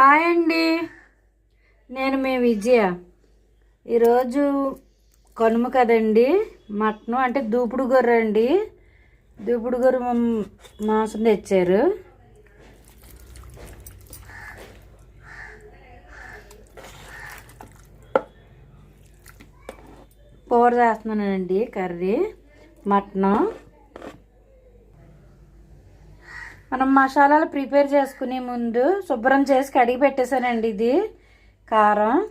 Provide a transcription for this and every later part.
Hi అండి. నేను మీ విజయ. ఈరోజు కనుమ కదండి. మటన్ అంటే దూపుడు గొర్రె అండి. దూపుడు గొర్రె మాంసం తెచ్చారు. కూర చేస్తున్నానండి కర్రీ మటన్. మనం మసాలాలు ప్రిపేర్ చేసుకునే ముందు శుభ్రం చేసి కడిగి పెట్టేశానండి ఇది. కారం.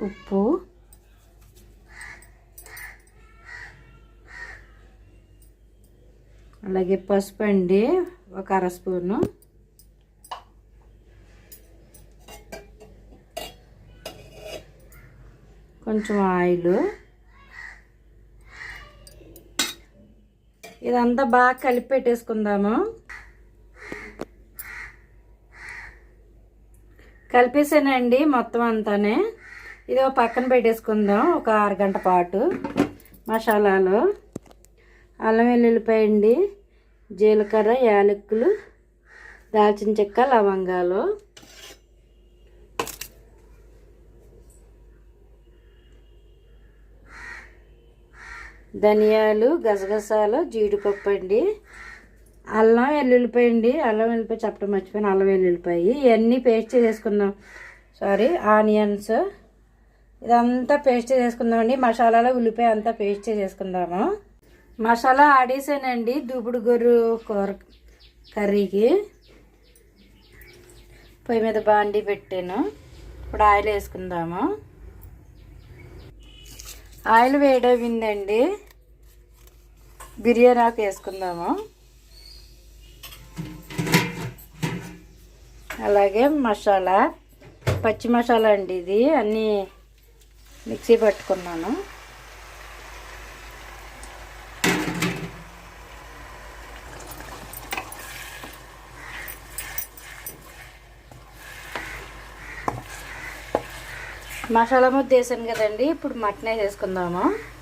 ఉప్పు. అలాగే పసుపు అండి. ఒక అర స్పూను. కొంచెం ఆయిల్. ఇదంతా బాగా కలిపి పెట్టేసుకుందాము. కలిపేసానండి మొత్తం అంతానే. ఇది ఒక పక్కన పెట్టేసుకుందాం ఒక అరగంట పాటు మసాలాలు. అల్లం వెల్లుల్లిపాయ అండి జీలకర్ర యాలక్కులు దాల్చిన చెక్క లవంగాలు. ధనియాలు గసగసాలు జీడిపప్పు అండి. అల్లం వెల్లుల్లిపాయ అండి. అల్లం వెల్లుల్లిపాయ చెప్పడం మర్చిపోయిన. అల్లం వెల్లుల్లిపాయ ఇవన్నీ పేస్ట్ చేసుకుందాం సారీ ఆనియన్స్. ఇదంతా పేస్ట్ చేసుకుందామండి మసాలాలో ఉల్లిపాయ అంతా పేస్ట్ చేసుకుందాము మసాలా ఆడేసానండి. దూపుడు గొర్రు కూర కర్రీకి. పొయ్యి మీద బాండి పెట్టాను. ఇప్పుడు ఆయిల్ వేసుకుందాము. ఆయిల్ వేడవిందండి బిర్యానీ ఆకు వేసుకుందాము. అలాగే మసాలా పచ్చి మసాలా అండి ఇది. అన్నీ మిక్సీ పట్టుకున్నాను. మసాలా ముద్ద వేసాను కదండి ఇప్పుడు మటన్ వేసేసుకుందాము.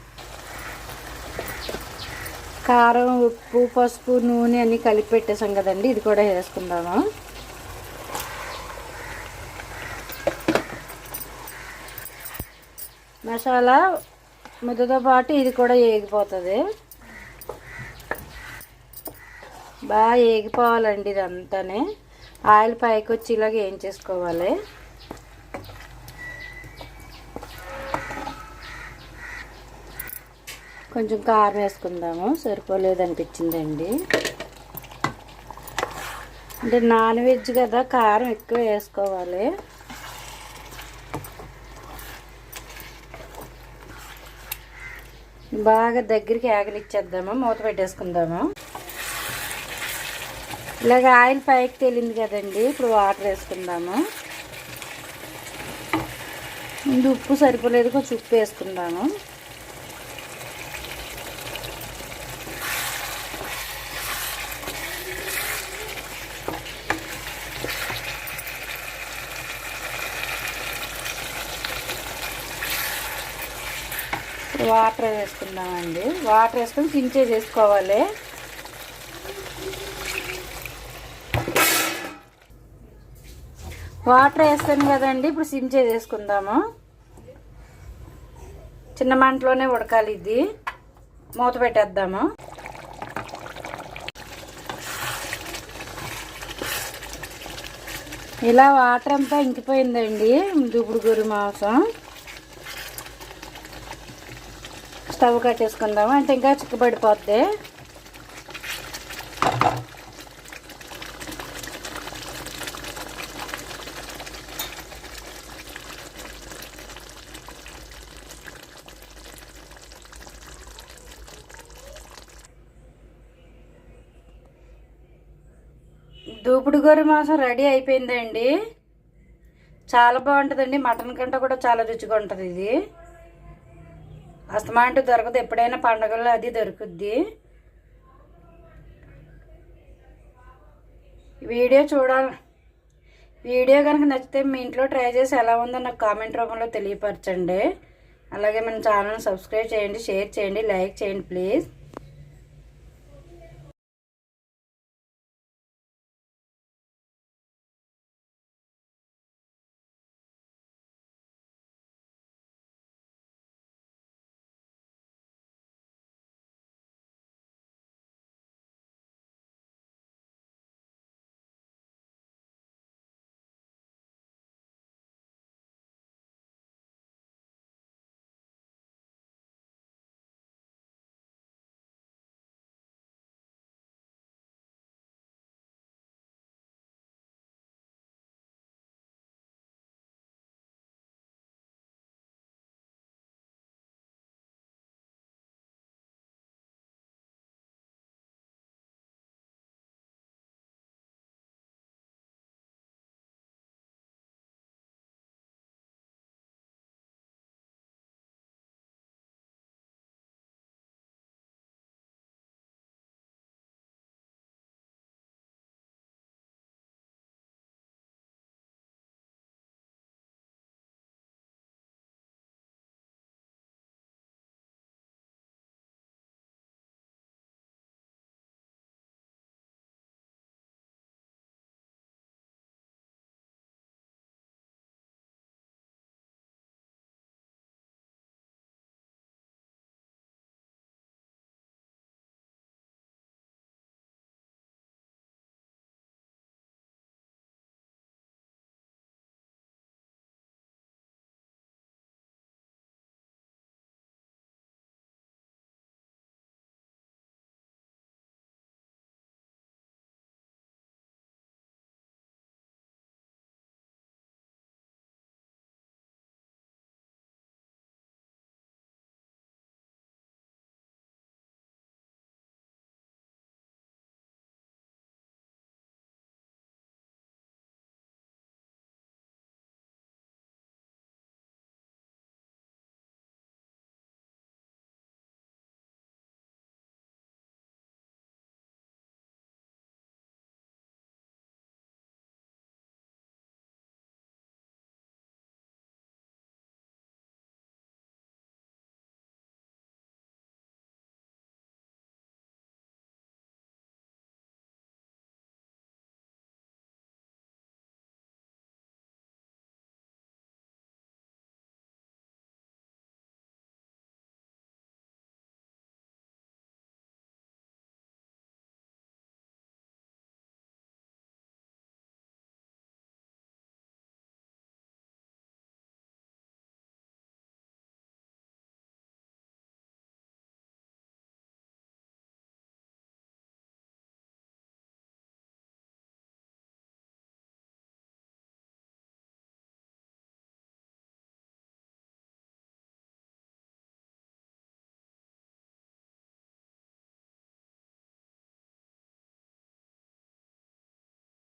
కారం ఉప్పు పసుపు నూనె అన్నీ కలిపి పెట్టేసాం కదండి. ఇది కూడా వేసుకుందాము? మసాలా ముద్దతో పాటు ఇది కూడా ఏగిపోతుంది. బాగా ఏగిపోవాలండి ఇదంతానే. ఆయిల్ పైకి వచ్చి ఇలాగ ఏం చేసుకోవాలి? కొంచెం కారం వేసుకుందాము. సరిపోలేదు అనిపించిందండి అంటే నాన్ వెజ్ కదా కారం ఎక్కువ వేసుకోవాలి. బాగా దగ్గరికి ఆగనిచ్చేద్దాము మూత పెట్టేసుకుందాము. ఇలాగ ఆయిల్ పైకి తేలింది కదండి ఇప్పుడు వాటర్ వేసుకుందాము. ముందు ఉప్పు సరిపోలేదు కొంచెం ఉప్పు వేసుకుందాము. వాటర్ వేసుకుందామండి. వాటర్ వేసుకొని చించే చేసుకోవాలి. వాటర్ వేస్తాను కదండి ఇప్పుడు సిమ్ చేసేసుకుందాము చిన్న మంటలోనే ఉడకాలి ఇది. మూత పెట్టేద్దాము. ఇలా వాటర్ అంతా ఇంకిపోయిందండి. ఇప్పుడు గురి మాంసం. స్టవ్ కట్టేసుకుందాము అంటే ఇంకా చిక్కబడిపోద్ది. దూపుడు గొర్రె మాంసం రెడీ అయిపోయిందండి. చాలా బాగుంటుందండి. మటన్ కంటే కూడా చాలా రుచిగా ఉంటుంది ఇది. అస్తమా అంటూ దొరకదు. ఎప్పుడైనా పండగల్లో అది దొరుకుద్ది. వీడియో చూడాలి. వీడియో కనుక నచ్చితే మీ ఇంట్లో ట్రై చేసి ఎలా ఉందో నాకు కామెంట్ రూపంలో తెలియపరచండి. అలాగే మన ఛానల్ సబ్స్క్రైబ్ చేయండి షేర్ చేయండి లైక్ చేయండి ప్లీజ్.